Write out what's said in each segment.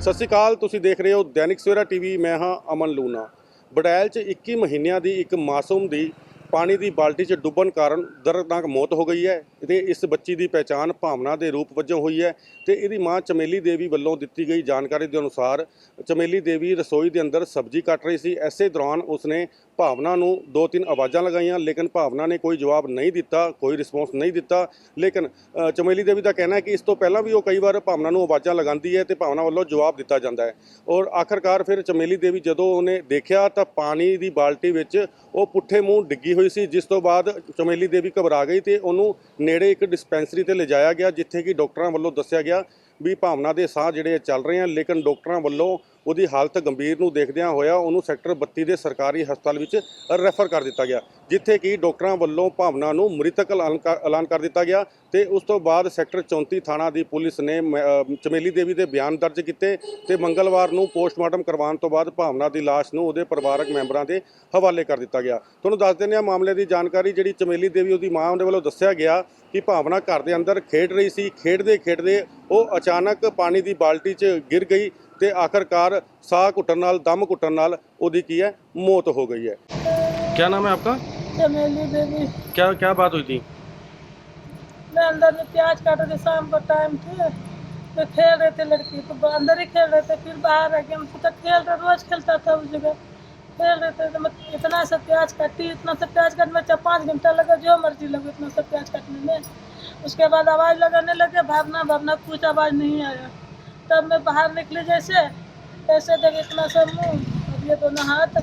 ਸਤਿ ਸ਼੍ਰੀ ਅਕਾਲ, ਤੁਸੀਂ ਦੇਖ ਰਹੇ ਹੋ ਦੈਨਿਕ ਸਵੇਰਾ ਟੀਵੀ, ਮੈਂ ਹਾਂ ਅਮਨ ਲੂਨਾ ਬਡੈਲ 'ਚ 21 ਮਹੀਨਿਆਂ ਦੀ ਇੱਕ ਮਾਸੂਮ ਦੀ ਪਾਣੀ ਦੀ ਬਾਲਟੀ 'ਚ ਡੁੱਬਣ ਕਾਰਨ ਦਰਦਨਾਕ ਮੌਤ ਹੋ ਗਈ ਹੈ ਤੇ ਇਸ ਬੱਚੀ ਦੀ ਪਛਾਣ ਭਾਵਨਾ ਦੇ ਰੂਪ ਵਜੋਂ ਹੋਈ ਹੈ ਤੇ ਇਹਦੀ ਮਾਂ ਚਮੇਲੀ ਦੇਵੀ ਵੱਲੋਂ ਦਿੱਤੀ ਗਈ ਜਾਣਕਾਰੀ ਦੇ ਅਨੁਸਾਰ ਚਮੇਲੀ ਦੇਵੀ ਰਸੋਈ ਦੇ ਅੰਦਰ ਸਬਜ਼ੀ ਕੱਟ ਰਹੀ ਸੀ। ਐਸੇ ਦੌਰਾਨ ਉਸਨੇ ਭਾਵਨਾ ਨੂੰ ਦੋ ਤਿੰਨ ਆਵਾਜ਼ਾਂ ਲਗਾਈਆਂ, ਲੇਕਿਨ ਭਾਵਨਾ ਨੇ ਕੋਈ ਜਵਾਬ ਨਹੀਂ ਦਿੱਤਾ, ਕੋਈ ਰਿਸਪੌਂਸ ਨਹੀਂ ਦਿੱਤਾ। ਲੇਕਿਨ ਚਮੇਲੀ ਦੇਵੀ ਦਾ ਕਹਿਣਾ ਹੈ ਕਿ ਇਸ ਤੋਂ ਪਹਿਲਾਂ ਵੀ ਉਹ ਕਈ ਵਾਰ ਭਾਵਨਾ ਨੂੰ ਆਵਾਜ਼ਾਂ ਲਗਾਉਂਦੀ ਹੈ ਤੇ ਭਾਵਨਾ ਵੱਲੋਂ ਜਵਾਬ ਦਿੱਤਾ ਜਾਂਦਾ ਹੈ। ਔਰ ਆਖਰਕਾਰ ਫਿਰ ਚਮੇਲੀ ਦੇਵੀ ਜਦੋਂ ਉਹਨੇ ਦੇਖਿਆ ਤਾਂ ਪਾਣੀ ਦੀ ਬਾਲਟੀ ਵਿੱਚ ਉਹ ਪੁੱਠੇ ਮੂੰਹ ਡਿੱਗੀ ਹੋਈ ਸੀ, ਜਿਸ ਤੋਂ ਬਾਅਦ ਚਮੇਲੀ ਦੇਵੀ ਘਬਰਾ ਗਈ ਤੇ ਉਹਨੂੰ ਨੇੜੇ ਇੱਕ ਡਿਸਪੈਂਸਰੀ ਤੇ ਲਿਜਾਇਆ ਗਿਆ, ਜਿੱਥੇ ਕਿ ਡਾਕਟਰਾਂ ਵੱਲੋਂ ਦੱਸਿਆ ਗਿਆ ਵੀ ਭਾਵਨਾ ਦੇ ਸਾਹ ਜਿਹੜੇ ਚੱਲ ਰਹੇ ਆ, ਲੇਕਿਨ ਡਾਕਟਰਾਂ ਵੱਲੋਂ ਉਹਦੀ ਹਾਲਤ ਗੰਭੀਰ ਨੂੰ ਦੇਖਦਿਆਂ ਹੋਇਆ ਉਹਨੂੰ ਸੈਕਟਰ 32 ਦੇ ਸਰਕਾਰੀ ਹਸਪਤਾਲ ਵਿੱਚ ਰੈਫਰ ਕਰ ਦਿੱਤਾ ਗਿਆ, ਜਿੱਥੇ ਕਿ ਡਾਕਟਰਾਂ ਵੱਲੋਂ ਭਾਵਨਾ ਨੂੰ ਮ੍ਰਿਤਕ ਐਲਾਨ ਕਰ- ਐਲਾਨ ਕਰ ਦਿੱਤਾ ਗਿਆ ਤੇ ਉਸ ਤੋਂ ਬਾਅਦ ਸੈਕਟਰ 34 ਥਾਣਾ ਦੀ ਪੁਲਿਸ ਨੇ ਮ- ਚਮੇਲੀ ਦੇਵੀ ਦੇ ਬਿਆਨ ਦਰਜ ਕੀਤੇ ਤੇ ਮੰਗਲਵਾਰ ਨੂੰ ਪੋਸਟਮਾਰਟਮ ਕਰਵਾਉਣ ਤੋਂ ਬਾਅਦ ਭਾਵਨਾ ਦੀ ਲਾਸ਼ ਨੂੰ ਉਹਦੇ ਪਰਿਵਾਰਕ ਮੈਂਬਰਾਂ ਦੇ ਹਵਾਲੇ ਕਰ ਦਿੱਤਾ ਗਿਆ। ਤੁਹਾਨੂੰ ਦੱਸ ਦਿੰਦੇ ਹਾਂ ਮਾਮਲੇ ਦੀ ਜਾਣਕਾਰੀ, ਜਿਹੜੀ ਚਮੇਲੀ ਦੇਵੀ ਉਹਦੀ ਮਾਂ ਦੇ ਵੱਲੋਂ ਦੱਸਿਆ ਗਿਆ ਕਿ ਭਾਵਨਾ ਘਰ ਦੇ ਅੰਦਰ ਖੇਡ ਰਹੀ ਸੀ ਖੇਡਦੇ ਖੇਡਦੇ ਉਹ ਅਚਾਨਕ ਪਾਣੀ ਦੀ ਬਾਲਟੀ 'ਚ ਗਿਰ ਗਈ ਤੇ ਆਖਰਕਾਰ ਸਾਹ ਘੁੱਟਣ ਨਾਲ ਦਮ ਘੁੱਟਣ ਨਾਲ ਉਹਦੀ ਕੀ ਹੈ ਮੌਤ ਹੋ ਗਈ ਹੈ क्या नाम है आपका चमेली देवी क्या क्या बात हुई थी मैं अंदर में प्याज काट रही थी शाम को टाइम थे तो खेल रहे थे लड़की तो अंदर ही खेल रहे थे फिर बाहर आ गए हम तो खेल रहे रोज खेलता था उस जगह खेल रहे थे तो मैं इतना सा प्याज काटी इतना सा प्याज काटने में चार पाँच घंटा लगा जो मर्जी लगे इतना सा प्याज काटने में उसके बाद आवाज़ लगाने लगे भागना भागना कुछ आवाज़ नहीं आया तब मैं बाहर निकली जैसे ऐसे देख इतना सा मुँह और ये दोनों हाथ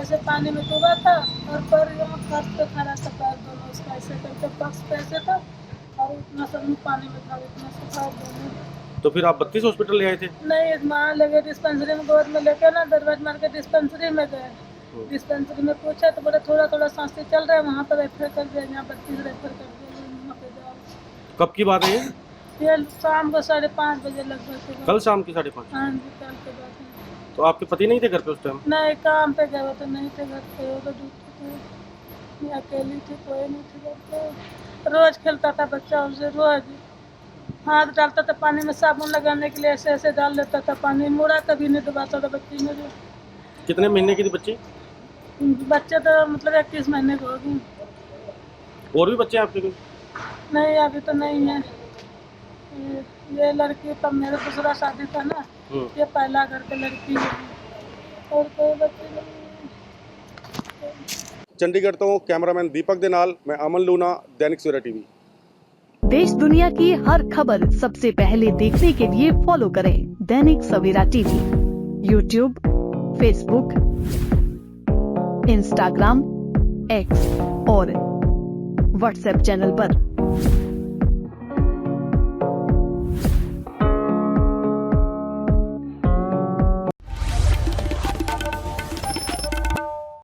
ऐसे पानी में डूबा था और पर यहाँ फर्श पे खड़ा था पैर दोनों उसका ऐसे करके पक्ष पे ऐसे था और इतना सा मुँह पानी में था इतना सा पैर दोनों। तो फिर आप बत्तीस हॉस्पिटल ले आए थे? नहीं वहाँ लगे डिस्पेंसरी में गोद में लेके ना दरवाज मार के डिस्पेंसरी में गए। डिस्पेंसरी में पूछा तो बोले थोड़ा थोड़ा साँसें चल रहा है वहाँ पर रेफर कर दिया यहाँ बत्तीस रेफर कर दिया कब की बात है ये? फिर शाम को साढ़े पाँच बजे लगभग कल शाम की साढ़े पाँच हाँ जी कल के बाद। तो आपके पति नहीं थे घर पे उस टाइम नहीं काम पे गए तो नहीं थे घर पे वो तो ड्यूटी थे। मैं अकेली थी कोई नहीं थे घर पे। रोज खेलता था बच्चा उससे रोज। हाथ डालता था पानी में साबुन लगाने के लिए ऐसे ऐसे डाल लेता था पानी। मुड़ा कभी नहीं डुबाता था बच्ची मेरी कितने महीने की थी बच्ची? बच्चे तो मतलब इक्कीस महीने की होगी और भी बच्चे आपके कोई नहीं अभी तो नहीं है। ये, ये लड़की तो मेरा दूसरा शादी था ना हम्म। ये पहला घर की लड़की है और कोई बच्चे नहीं है। ਚੰਡੀਗੜ੍ਹ ਤੋਂ ਕੈਮਰਾਮੈਨ ਦੀਪਕ ਦੇ ਨਾਲ ਮੈਂ ਅਮਨ ਲੂਨਾ ਦੈਨਿਕ ਸਵੇਰਾ ਟੀਵੀ देश दुनिया की हर खबर सबसे पहले देखने के लिए फॉलो करें Dainik Savera TV YouTube Facebook Instagram X और व्हाट्सएप चैनल पर।